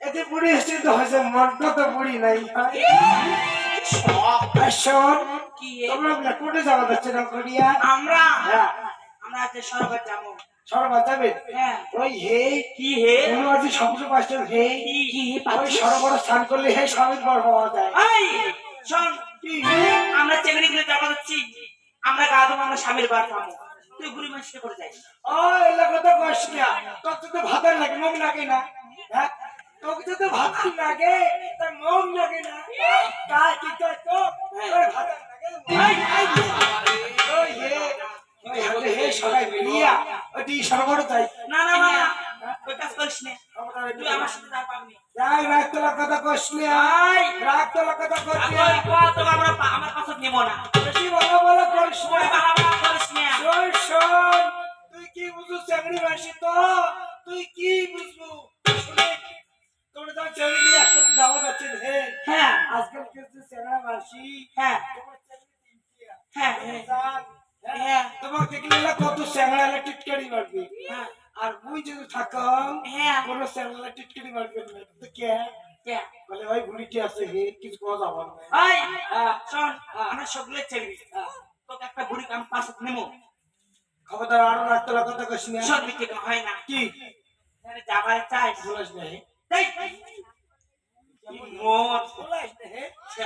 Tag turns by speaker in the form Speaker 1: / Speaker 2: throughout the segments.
Speaker 1: এতে বুড়ি? এসে তো হয়েছে মনটা তো বুড়ি নাই? তোমরা কোটে যাওয়া যাচ্ছে না করিয়া
Speaker 2: আমরা?
Speaker 1: হ্যাঁ।
Speaker 2: আমরা আজকে সরকার যাব।
Speaker 1: সরবা যাবে? ওই হে
Speaker 2: কি হে?
Speaker 1: কোনো আছে পাঁচটা হে
Speaker 2: কি কি
Speaker 1: ওই সরবর স্নান করলে হে স্বামীর পর পাওয়া যায়।
Speaker 2: এই শোন আমরা গুলো গা দেবো আমরা স্বামীর বার পাবো। তুই বুড়ি মানুষটা করে যাই
Speaker 1: ও এলাকা তো কষ্ট না। তোর তো ভাতার লাগে মুখ লাগে না। হ্যাঁ? তোকে তো ভাতার লাগে তার মুখ লাগে না। তা কি তো? তো ভাতার লাগে ওই হে তাই
Speaker 2: না না না না। ওই কাজ করিস না। তুই আমার সাথে যা পাবনি
Speaker 1: রাগ রাগ তোলা কথা কষ্ট
Speaker 2: এই,
Speaker 1: রাগ তোলা কথা কষ্ট
Speaker 2: ওই কত আমরা আমার কথা নেব না।
Speaker 1: বেশি বলা বলা করিস
Speaker 2: ওই
Speaker 1: না
Speaker 2: বাবা করিস না।
Speaker 1: শোন শোন। তুই কি বুঝু চাকরি মাসি তো? তুই কি বুঝবু? শুনে তোমরা তো চাকরি দিয়ে একসাথে যাওয়া যাচ্ছে হে।
Speaker 2: হ্যাঁ।
Speaker 1: আজকাল কিছু চেনা মাসি
Speaker 2: হ্যাঁ। হ্যাঁ হ্যাঁ।
Speaker 1: হ্যাঁ। তোমার দেখলে কত চ্যাংড়ালা টিটকারি মারবে।
Speaker 2: হ্যাঁ।
Speaker 1: আর মুই যদি থাকাম
Speaker 2: হ্যাঁ।
Speaker 1: কোন চ্যাংড়ালা টিটকারি মারবে না। তো কে?
Speaker 2: কে?
Speaker 1: বলে ভাই বুড়িটি আছে হে কিছু কথা যাবার না।
Speaker 2: এই,
Speaker 1: হ্যাঁ,
Speaker 2: শোন আমরা সকলে চাকরি। তোকে একটা বুড়ি কাম পাশে নেব
Speaker 1: খবরদার আরও না।
Speaker 2: সব হয় না।
Speaker 1: কি?
Speaker 2: যারা যাবার চাই।
Speaker 1: বলিস না
Speaker 2: কি মত
Speaker 1: বলিস না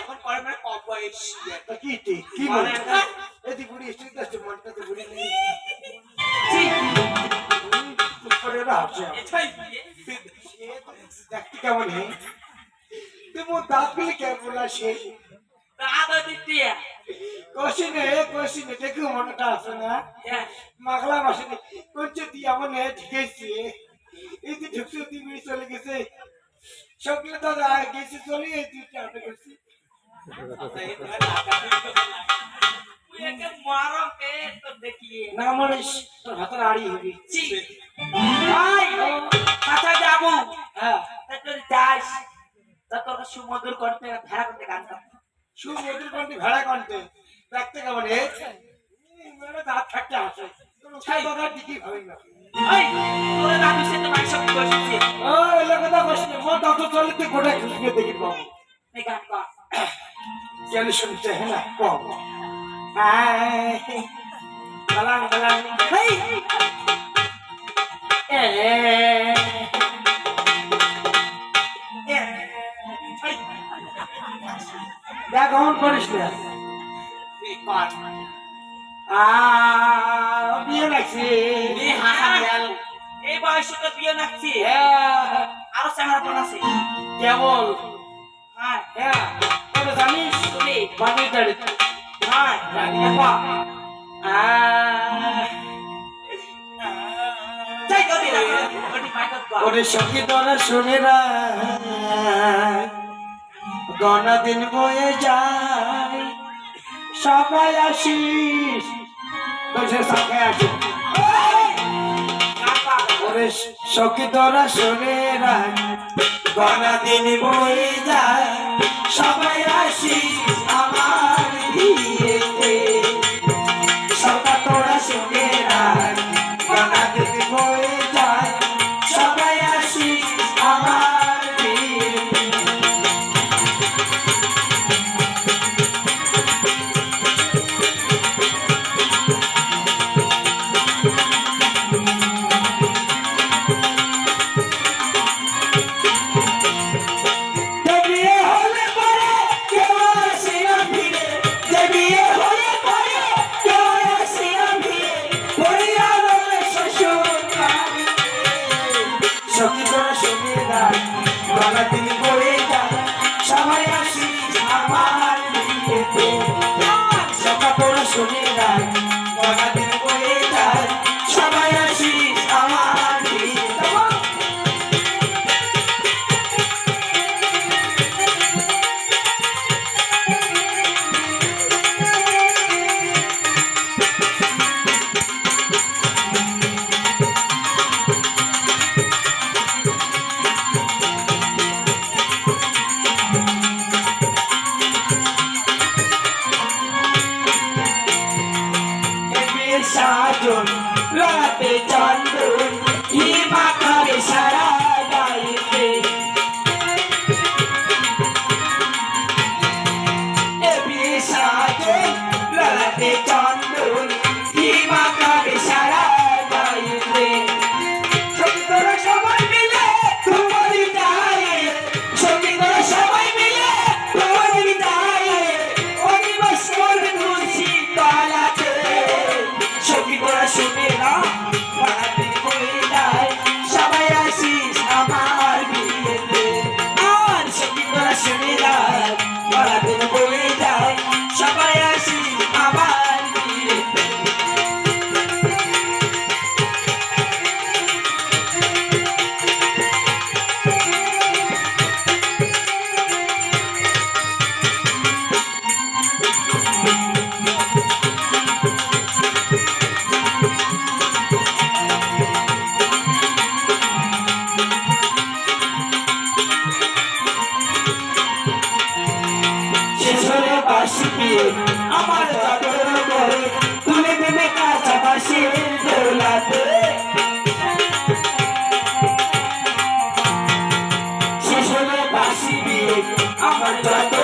Speaker 2: এখন করে না কম বয়স।
Speaker 1: কি
Speaker 2: মানে ছি,
Speaker 1: চুপ করে রাখছে
Speaker 2: এটাই
Speaker 1: দেখতে কেমন তুই
Speaker 2: দাদা
Speaker 1: মাসে কোনছে দি আমার নে ঢেকেছি এই যে ঢুকছে তুই চলে গেছে। সবগুলো আগে গেছে চলে তুই
Speaker 2: একে মারো কে তো দেখিয়ে
Speaker 1: না মরিস তোর হাতের আড়ি হবি
Speaker 2: ছি ভাই কাছা যাব
Speaker 1: হ্যাঁ
Speaker 2: তা যাস তা তোকে সুমধুর করতে ভেড়া করতে গান
Speaker 1: সুমধুর কণ্ঠে ভেড়া কণ্ঠে দেখতে কেমন হে দাঁত থাকতে আসে ছাই দাদা দিকে ভাবি না
Speaker 2: এই তোরা দাদু সে তো মাংস বসেছে
Speaker 1: ও তো বসে মো দেখি পাবো
Speaker 2: এই গান কর
Speaker 1: কেন শুনছে হ্যাঁ কম বালাং বালাং হেই এ এ দেখ অমন করিস না বিয়ে লাগছে
Speaker 2: এই বয়সে তো বিয়ে
Speaker 1: হ্যাঁ,
Speaker 2: আরও চ্যাংড়াপন আছে
Speaker 1: কেবল
Speaker 2: হ্যাঁ
Speaker 1: হ্যাঁ জানিস?
Speaker 2: তুমি
Speaker 1: বাড়ির ওরে সখী তোরা শুনে গনা দিন বয়ে যায়। সবাই আসিস। বলছে সবাই আসিস ওরে সখী তোরা শুনে গনা দিন বয়ে যায়। সবাই আসিস আমার সবাই Party gone. দিবি আমার চাদর করে তুমি দেবে কাছাপাশি দৌলাতে। আমার চাদর